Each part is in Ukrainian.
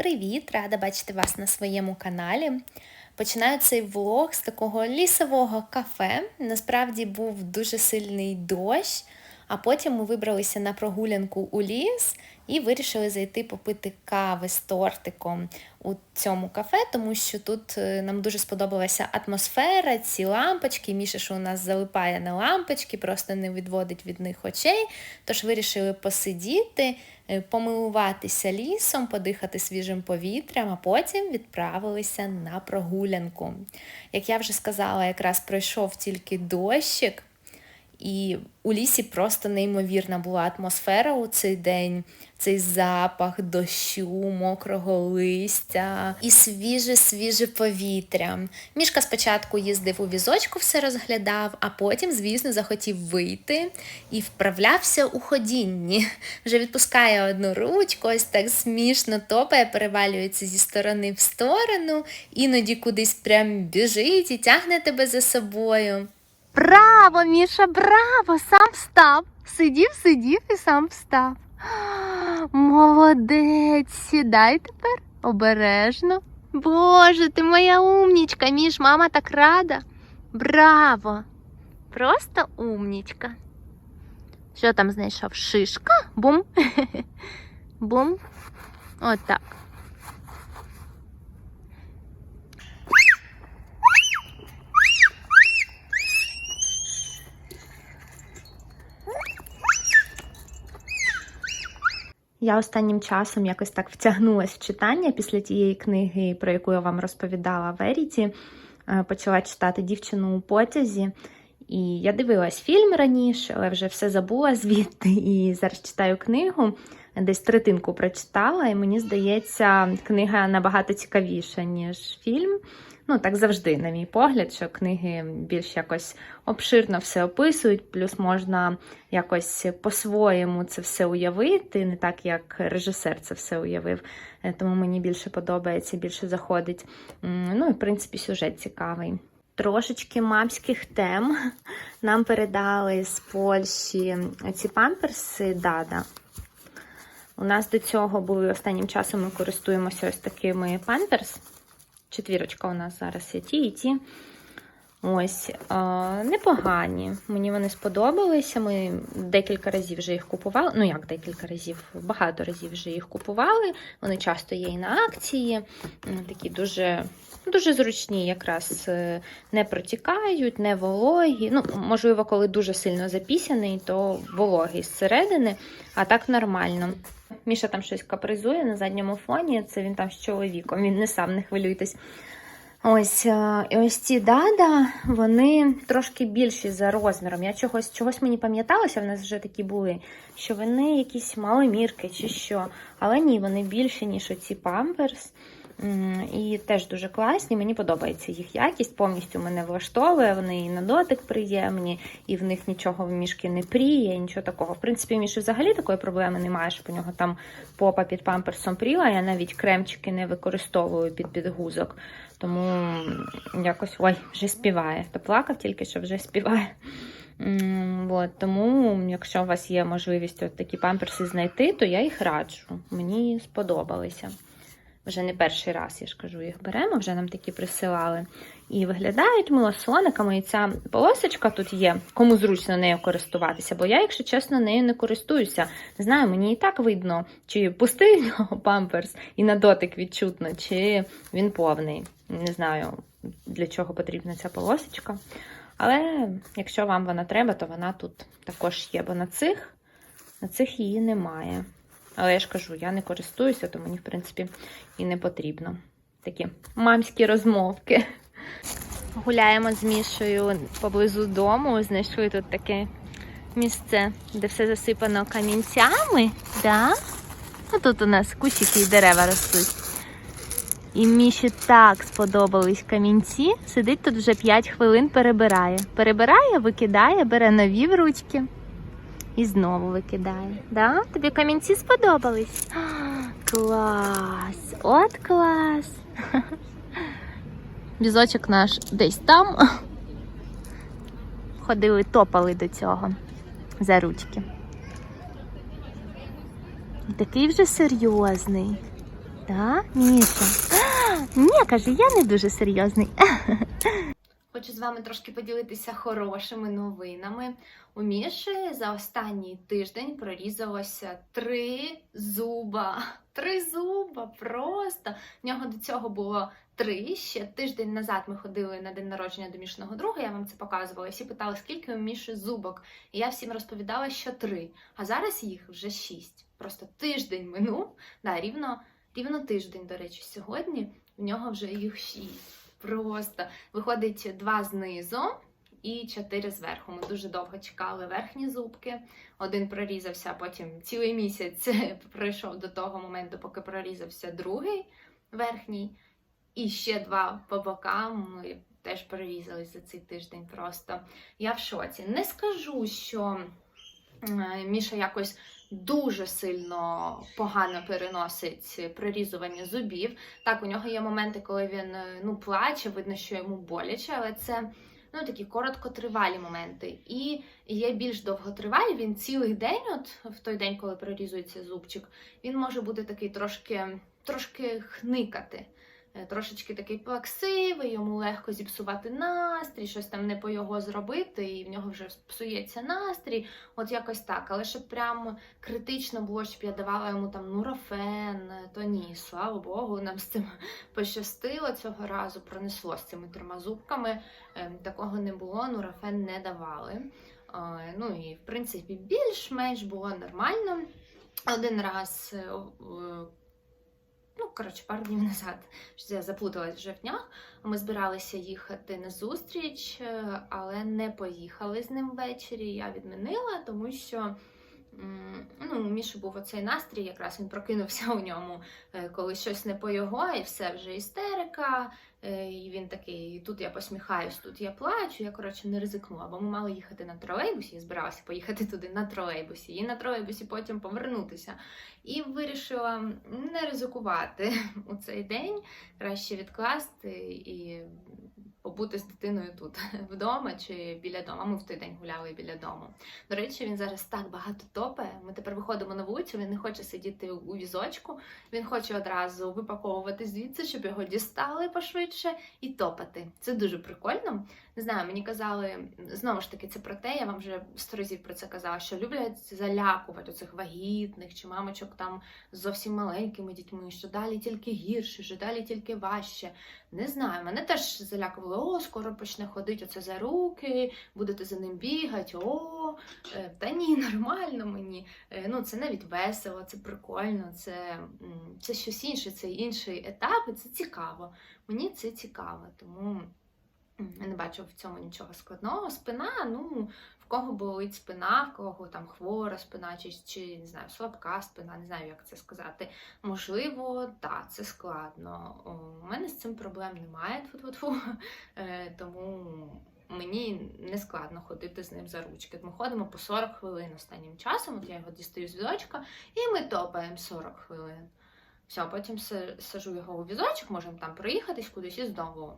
Привіт! Рада бачити вас на своєму каналі. Починаю цей влог з такого лісового кафе. Насправді був дуже сильний дощ, а потім ми вибралися на прогулянку у ліс і вирішили зайти попити кави з тортиком у цьому кафе, тому що тут е, нам дуже сподобалася атмосфера, ці лампочки. Міша, що у нас залипає на лампочки, просто не відводить від них очей. Тож вирішили посидіти, е, помилуватися лісом, подихати свіжим повітрям, а потім відправилися на прогулянку. Як я вже сказала, якраз пройшов тільки дощик. І у лісі просто неймовірна була атмосфера у цей день, цей запах дощу, мокрого листя і свіже, свіже повітря. Мішка спочатку їздив у візочку, все розглядав, а потім, звісно, захотів вийти і вправлявся у ходінні. Вже відпускає одну ручку, ось так смішно топає, перевалюється зі сторони в сторону, іноді кудись прям біжить і тягне тебе за собою. Браво, Міша, браво! Сам встав. Сидів, сидів і сам встав. Молодець, сідай тепер обережно. Боже, ти моя умнічка, Міш, мама так рада. Браво! Просто умнічка. Що там знайшов? Шишка? Бум. Бум. Отак. Я останнім часом якось так втягнулася в читання після тієї книги, про яку я вам розповідала Веріті. Е, Почала читати дівчину у потязі. І я дивилась фільм раніше, але вже все забула звідти. І зараз читаю книгу, десь третинку прочитала, і мені здається, книга набагато цікавіша, ніж фільм. Ну, так завжди, на мій погляд, що книги більш якось обширно все описують, плюс можна якось по-своєму це все уявити, не так, як режисер це все уявив. Е, Тому мені більше подобається, більше заходить. Ну і в принципі сюжет цікавий. Трошечки мамських тем нам передали з Польщі ці памперси Дада. У нас до цього були останнім часом ми користуємося ось такими памперс. Четвірочка у нас зараз є ті і ті. Ось, е, непогані. Мені вони сподобалися. Ми декілька разів вже їх купували. Ну, як декілька разів, багато разів вже їх купували. Вони часто є і на акції. Такі дуже, дуже зручні, якраз е, не протікають, не вологі. Ну, можливо, коли дуже сильно запісяний, то вологий зсередини, а так нормально. Міша там щось капризує на задньому фоні. Це він там з чоловіком. Він не сам, не хвилюйтесь. Ось е, ось ці дада, вони трошки більші за розміром. Я чогось чогось мені пам'яталося, в нас вже такі були, що вони якісь маломірки чи що. Але ні, вони більші, ніж оці памперс. І теж дуже класні. Мені подобається їх якість, повністю мене влаштовує. Вони і на дотик приємні, і в них нічого в мішки не пріє, нічого такого. В принципі, міші взагалі такої проблеми немає, щоб у нього там попа під памперсом пріла. Я навіть кремчики не використовую під підгузок. Тому якось ой, вже співає. Хто плакав тільки що вже співає. От, тому, якщо у вас є можливість от такі памперси знайти, то я їх раджу. Мені сподобалися. Вже не перший раз, я ж кажу, їх беремо, вже нам такі присилали. І виглядають милосониками. І ця полосочка тут є, кому зручно нею користуватися, бо я, якщо чесно, нею не користуюся. Не знаю, мені і так видно, чи пустий в нього памперс і на дотик відчутно, чи він повний. Не знаю, для чого потрібна ця полосочка. Але якщо вам вона треба, то вона тут також є, бо на цих, на цих її немає. Але я ж кажу, я не користуюся, то мені, в принципі, і не потрібно. Такі мамські розмовки. Гуляємо з Мішою поблизу дому. Знайшли тут таке місце, де все засипано камінцями. Да? Ну, тут у нас кущики і дерева ростуть. І Міші так сподобались камінці. Сидить тут вже 5 хвилин, перебирає. Перебирає, викидає, бере нові в ручки. І знову викидає. Да? Тобі камінці сподобались? А, Клас! От клас! Візочок наш десь там. Ходили, топали до цього за ручки. Такий вже серйозний. Да, Міша? Ні, каже, я не дуже серйозний. Хочу з вами трошки поділитися хорошими новинами. У Міші за останній тиждень прорізалося три зуба. Три зуба просто. В нього до цього було три. Ще тиждень назад ми ходили на день народження до мішного друга. Я вам це показувала. І всі питали, скільки у Міші зубок. І я всім розповідала, що три. А зараз їх вже шість. Просто тиждень минув. Да, рівно, рівно тиждень, до речі, сьогодні. В нього вже їх шість. Просто виходить два знизу і чотири зверху. Ми дуже довго чекали верхні зубки. Один прорізався, потім цілий місяць пройшов до того моменту, поки прорізався другий верхній. І ще два по бокам ми теж прорізались за цей тиждень. Просто я в шоці. Не скажу, що Міша якось дуже сильно погано переносить прорізування зубів. Так, у нього є моменти, коли він е, ну, плаче, видно, що йому боляче, але це ну, такі короткотривалі моменти. І є більш довготривалі, він цілий день, от в той день, коли прорізується зубчик, він може бути такий трошки, трошки хникати. Е, Трошечки такий плаксивий, йому легко зіпсувати настрій, щось там не по його зробити, і в нього вже псується настрій. От якось так. Але щоб прям критично було, щоб я давала йому там нурофен, то ні, слава Богу, нам з цим пощастило цього разу, пронесло з цими трьома зубками. Ем, Такого не було, нурофен не давали. Е, Ну і в принципі більш-менш було нормально. Один раз, е, е, ну коротше, пару днів назад, я заплуталась в днях. Ми збиралися їхати на зустріч, е, але не поїхали з ним ввечері. Я відмінила, тому що. Ну, у Міші був оцей настрій, якраз він прокинувся у ньому, е, коли щось не по його, і все вже істерика. Е, І він такий: тут я посміхаюсь, тут я плачу. Я коротше не ризикнула, бо ми мали їхати на тролейбусі. Я збиралася поїхати туди на тролейбусі, і на тролейбусі потім повернутися. І вирішила не ризикувати у цей день, краще відкласти і побути з дитиною тут вдома чи біля дому. Ми в той день гуляли біля дому. До речі, він зараз так багато топає. Ми тепер виходимо на вулицю. Він не хоче сидіти у візочку. Він хоче одразу випаковувати звідси, щоб його дістали пошвидше і топати. Це дуже прикольно. Не знаю, мені казали знову ж таки, це про те, я вам вже сто разів про це казала, що люблять залякувати цих вагітних чи мамочок там з зовсім маленькими дітьми, що далі тільки гірше, що далі тільки важче. Не знаю, мене теж залякували, о, скоро почне ходити оце за руки, будете за ним бігати, о, е, та ні, нормально мені. Е, Ну, це навіть весело, це прикольно, це, це щось інше, це інший етап, і це цікаво. Мені це цікаво, тому я не бачу в цьому нічого складного. Спина, ну, кого болить спина, в кого там хвора спина, чи, чи не знаю, слабка спина, не знаю, як це сказати. Можливо, так, це складно. У мене з цим проблем немає, тьфу-тьфу-тьфу. Е, тому мені не складно ходити з ним за ручки. Ми ходимо по 40 хвилин останнім часом. От я його дістаю з візочка, і ми топаємо 40 хвилин. Все, потім сажу його у візочок, можемо там проїхатись кудись і знову.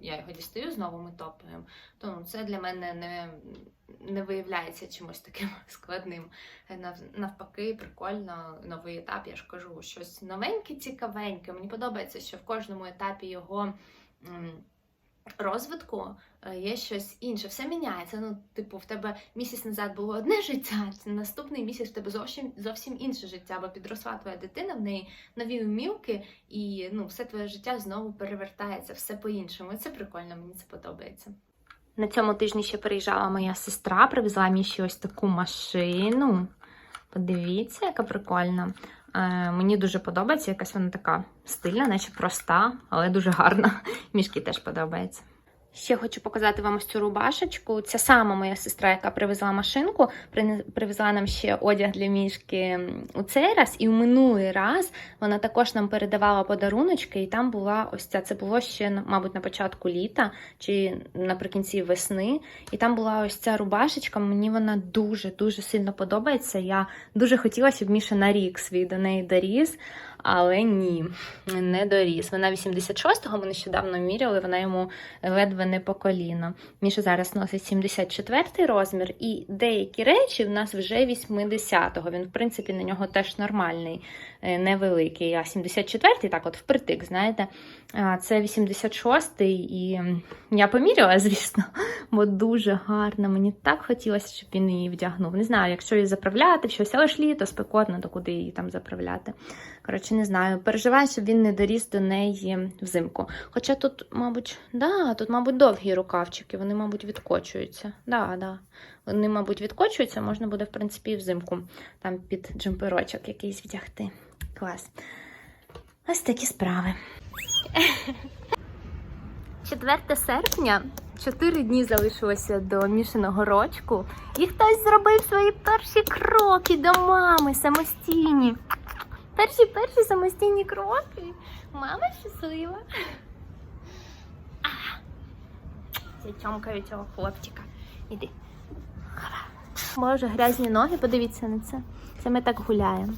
Я його дістаю, знову ми топаємо. Тому це для мене не, не виявляється чимось таким складним. Навпаки, прикольно, новий етап, я ж кажу, щось новеньке, цікавеньке. Мені подобається, що в кожному етапі його розвитку е, є щось інше. Все міняється. Ну, типу, в тебе місяць назад було одне життя, наступний місяць в тебе зовсім зовсім інше життя, бо підросла твоя дитина, в неї нові вмілки, і ну, все твоє життя знову перевертається, все по-іншому. Це прикольно, мені це подобається. На цьому тижні ще приїжджала моя сестра, привезла мені ще ось таку машину. Подивіться, яка прикольна. Е, мені дуже подобається, якась вона така стильна, наче проста, але дуже гарна. Мішки теж подобається. Ще хочу показати вам ось цю рубашечку. Ця сама моя сестра, яка привезла машинку, привезла нам ще одяг для мішки у цей раз, і в минулий раз вона також нам передавала подаруночки, і там була ось ця. Це було ще, мабуть, на початку літа чи наприкінці весни. І там була ось ця рубашечка. Мені вона дуже дуже сильно подобається. Я дуже хотіла, щоб Міша на рік свій до неї доріс, але ні, не доріс. Вона 86-го, ми нещодавно міряли, вона йому ледве не по коліно. Міша зараз носить 74-й розмір, і деякі речі в нас вже 80-го. Він, в принципі, на нього теж нормальний е, невеликий, а 74-й, так от впритик, знаєте. Це 86-й, і я поміряла, звісно, бо дуже гарно. Мені так хотілося, щоб він її вдягнув. Не знаю, якщо її заправляти щось, але ж літо спекотно, то куди її там заправляти. Коротше, не знаю. Переживаю, щоб він не доріс до неї взимку. Хоча тут, мабуть, да, тут, мабуть, довгі рукавчики, вони, мабуть, відкочуються. Да, да. Вони, мабуть, відкочуються, можна буде, в принципі, і взимку там під джемперочок якийсь вдягти. Клас. Ось такі справи. 4 серпня. Чотири дні залишилося до мішаного рочку, і хтось зробив свої перші кроки до мами самостійні. Перші перші самостійні кроки. Мама щаслива. А, Зачомкаю цього хлопчика. Іди. Боже, грязні ноги, подивіться на це. Це ми так гуляємо.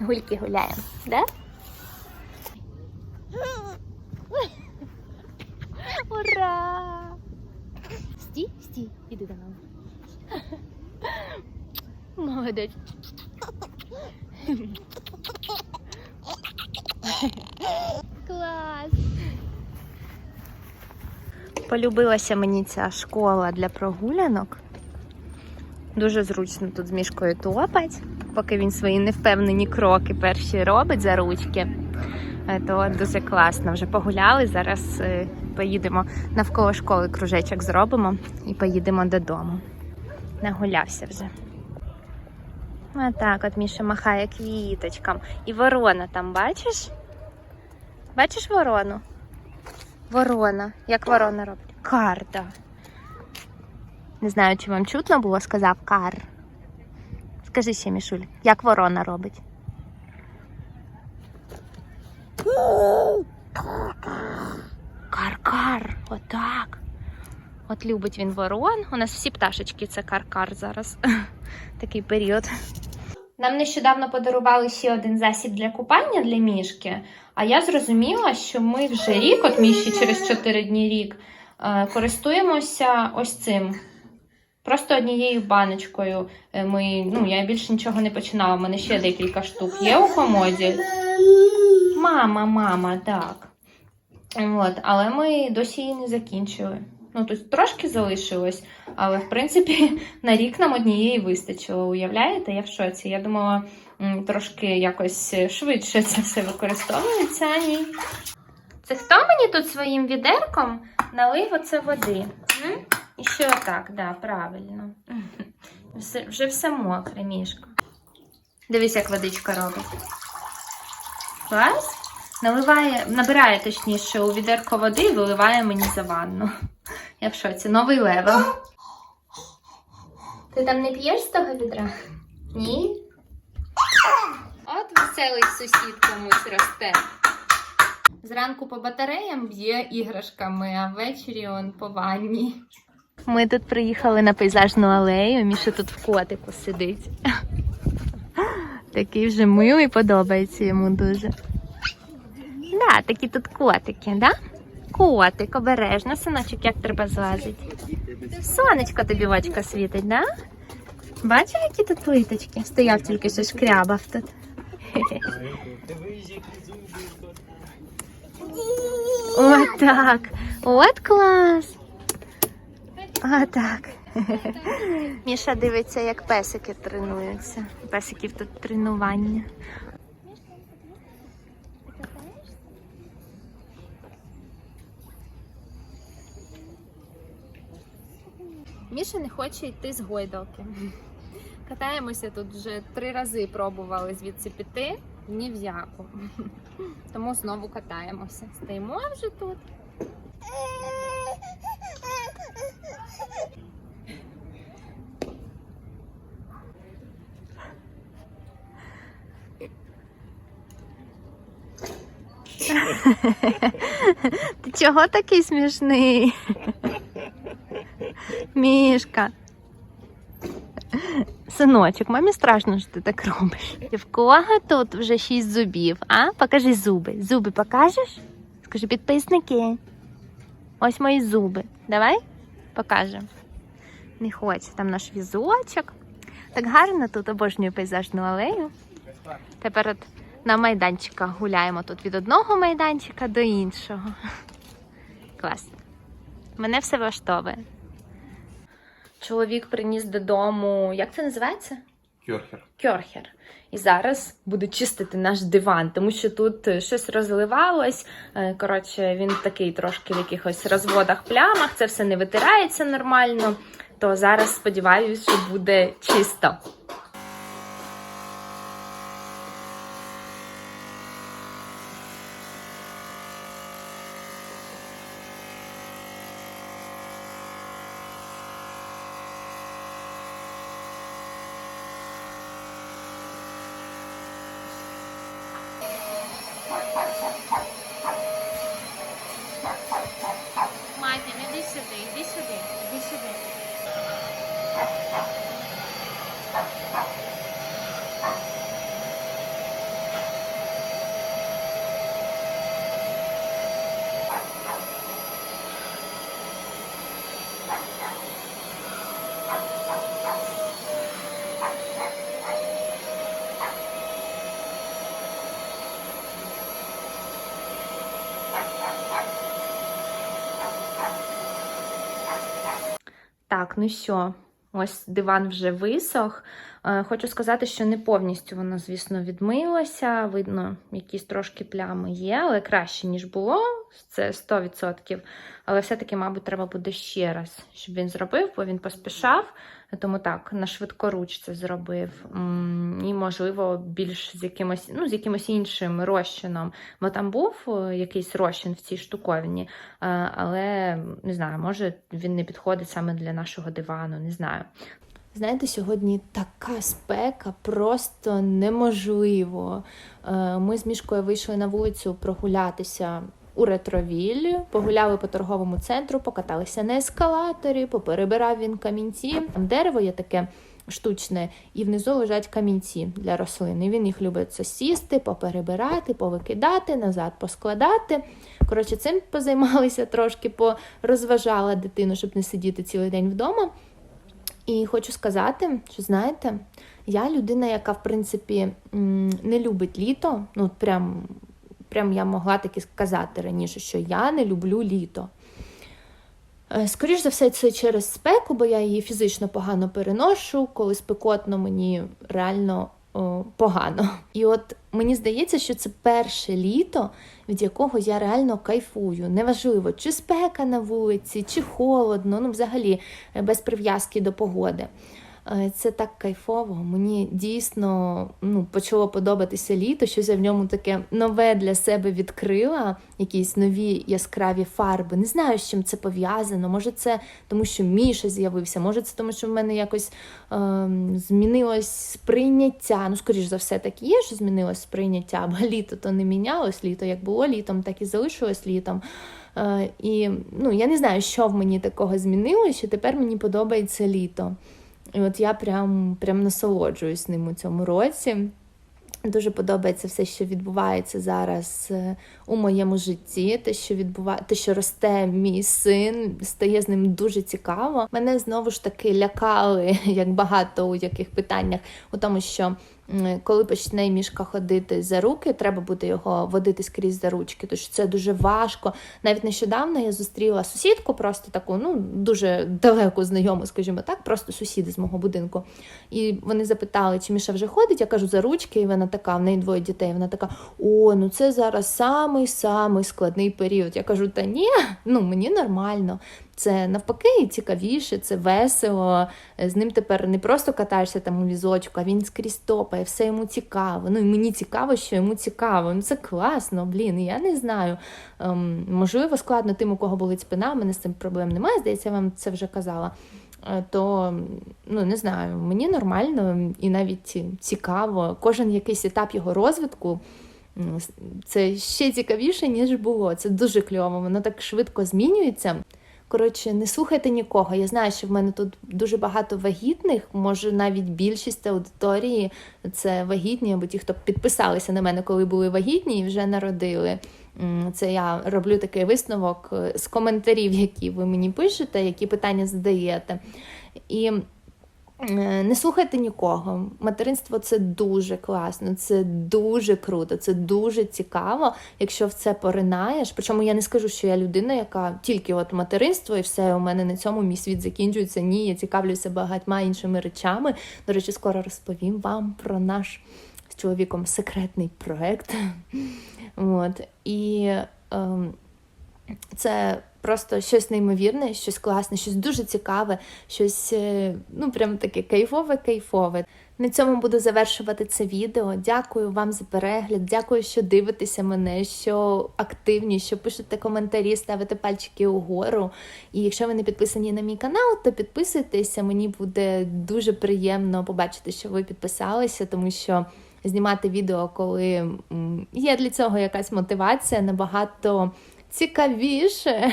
Гульки гуляємо, да? Ура! Стій, стій, іди до мами. Молодець. Клас. Полюбилася мені ця школа для прогулянок. Дуже зручно тут з мішкою топать, поки він свої невпевнені кроки перші робить за ручки. Е, То дуже класно. Вже погуляли. Зараз е, поїдемо навколо школи кружечок зробимо і поїдемо додому. Нагулявся вже. А так, от Міша махає квіточкам. І ворона там бачиш? Бачиш ворону? Ворона. Як ворона робить? Карта. Не знаю, чи вам чутно було, сказав кар. Скажи ще, Мішуль, як ворона робить? Кар-кар, отак. От любить він ворон. У нас всі пташечки це кар-кар зараз. Такий період. Нам нещодавно подарували ще один засіб для купання для мішки. А я зрозуміла, що ми вже рік, от міші через 4 дні рік, е, користуємося ось цим. Просто однією баночкою. Е, Ми, ну, я більше нічого не починала. У мене ще декілька штук є у комоді. Мама, мама, так. От, але ми досі її не закінчили. Ну, тут трошки залишилось, але в принципі на рік нам однієї вистачило. Уявляєте? Я в шоці. Я думала, трошки якось швидше це все використовується. Ні. Це хто мені тут своїм відерком налив оце води? І ще отак, да, правильно. Все, вже все мокре, мішка. Дивись, як водичка робить. Клас? Наливає, набирає точніше у відерко води і виливає мені за ванну. Я в шоці, новий левел. Ти там не п'єш з того відра? Ні? От веселий сусід комусь росте. Зранку по батареям б'є іграшками, а ввечері он по ванні. Ми тут приїхали на пейзажну алею. Міша тут в котику сидить. Такий вже милий, подобається йому дуже. Да, такі тут котики, да? Котик, обережно, синочок, як треба злазити. Сонечко тобі в очко світить, да? Бачив, які тут плиточки? Стояв тільки що шкрябав тут. От так. От клас. Отак. Міша дивиться, як песики тренуються. Песиків тут тренування. Міша не хоче йти з гойдалки. Катаємося тут вже три рази пробували звідси піти. Ні в яку. Тому знову катаємося. Стоїмо вже тут. Ти чого такий смішний? Мішка. Синочок, мамі страшно, що ти так робиш. В кого тут вже шість зубів, а? Покажи зуби. Зуби покажеш? Скажи підписники. Ось мої зуби. Давай покажемо. Не хоче, там наш візочок. Так гарно тут обожнюю пейзажну алею. Тепер от на майданчиках гуляємо тут від одного майданчика до іншого. Клас. Мене все влаштовує. Чоловік приніс додому, як це називається? Кьорхер. Кьорхер. І зараз буде чистити наш диван, тому що тут е, щось розливалось. Е, Коротше, він такий трошки в якихось розводах, плямах, це все не витирається нормально. То зараз сподіваюся, що буде чисто. Матя, іди сюди, іди сюди, іди сюди. Так, ну що, ось диван вже висох. Е, Хочу сказати, що не повністю воно, звісно, відмилося. Видно, якісь трошки плями є, але краще, ніж було. Це 100%. Але все-таки, мабуть, треба буде ще раз, щоб він зробив, бо він поспішав. Тому так, на швидкоруч це зробив. І, можливо, більш з якимось, ну, з якимось іншим розчином. Бо там був е, якийсь розчин в цій штуковині, е, але не знаю, може він не підходить саме для нашого дивану, не знаю. Знаєте, сьогодні така спека, просто неможливо. Е, Ми з мішкою вийшли на вулицю прогулятися у ретровіль, погуляли по торговому центру, покаталися на ескалаторі, поперебирав він камінці. Там дерево є таке штучне, і внизу лежать камінці для рослин. І він їх любить це сісти, поперебирати, повикидати, назад поскладати. Коротше, цим позаймалися трошки, порозважала дитину, щоб не сидіти цілий день вдома. І хочу сказати, що знаєте, я людина, яка в принципі не любить літо. Ну, прям, прям я могла таки сказати раніше, що я не люблю літо. Е, Скоріш за все, це через спеку, бо я її фізично погано переношу, коли спекотно мені реально о, погано. І от мені здається, що це перше літо, від якого я реально кайфую. Неважливо, чи спека на вулиці, чи холодно, ну взагалі е, без прив'язки до погоди. Е, Це так кайфово. Мені дійсно ну, почало подобатися літо, щось я в ньому таке нове для себе відкрила, якісь нові яскраві фарби. Не знаю, з чим це пов'язано. Може, це тому, що Міша з'явився, може, це тому, що в мене якось ем, змінилось сприйняття. Ну, скоріш за все, так і є, що змінилось сприйняття, бо літо то не мінялось, літо як було літом, так і залишилось літом. Е, і ну, я не знаю, що в мені такого змінилося, що тепер мені подобається літо. І от я прям, прям насолоджуюсь ним у цьому році. Дуже подобається все, що відбувається зараз е, у моєму житті. Те, що відбуває, те, що росте мій син, стає з ним дуже цікаво. Мене знову ж таки лякали, як багато у яких питаннях, у тому, що коли почне мішка ходити за руки, треба буде його водити скрізь за ручки, тому що це дуже важко. Навіть нещодавно я зустріла сусідку, просто таку, ну дуже далеку знайому, скажімо так, просто сусіди з мого будинку. І вони запитали, чи Міша вже ходить. Я кажу, за ручки, і вона така, в неї двоє дітей. Вона така: о, ну це зараз самий самий складний період. Я кажу, та ні, ну мені нормально. Це навпаки цікавіше, це весело. З ним тепер не просто катаєшся там у візочку, а він скрізь топає, все йому цікаво. Ну і мені цікаво, що йому цікаво. Ну це класно, блін. Я не знаю. Ем, можливо, складно тим, у кого болить спина, у мене з цим проблем немає. Здається, я вам це вже казала. Е, То ну не знаю, мені нормально і навіть цікаво. Кожен якийсь етап його розвитку. Це ще цікавіше, ніж було. Це дуже кльово, воно так швидко змінюється. Коротше, не слухайте нікого. Я знаю, що в мене тут дуже багато вагітних, може навіть більшість аудиторії це вагітні, або ті, хто підписалися на мене, коли були вагітні і вже народили. Це я роблю такий висновок е, з коментарів, які ви мені пишете, які питання задаєте. І Не слухайте нікого. Материнство це дуже класно, це дуже круто, це дуже цікаво, якщо в це поринаєш. Причому я не скажу, що я людина, яка тільки от материнство, і все у мене на цьому мій світ закінчується. Ні, я цікавлюся багатьма іншими речами. До речі, скоро розповім вам про наш з чоловіком секретний проект. От. І ем, це просто щось неймовірне, щось класне, щось дуже цікаве, щось е, ну прям таке кайфове-кайфове. На цьому буду завершувати це відео. Дякую вам за перегляд. Дякую, що дивитеся мене, що активні, що пишете коментарі, ставите пальчики угору. І якщо ви не підписані на мій канал, то підписуйтеся. Мені буде дуже приємно побачити, що ви підписалися, тому що знімати відео, коли є для цього якась мотивація, набагато цікавіше,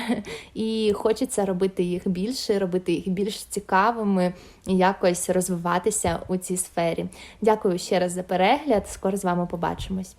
і хочеться робити їх більше, робити їх більш цікавими і якось розвиватися у цій сфері. Дякую ще раз за перегляд. Скоро з вами побачимось.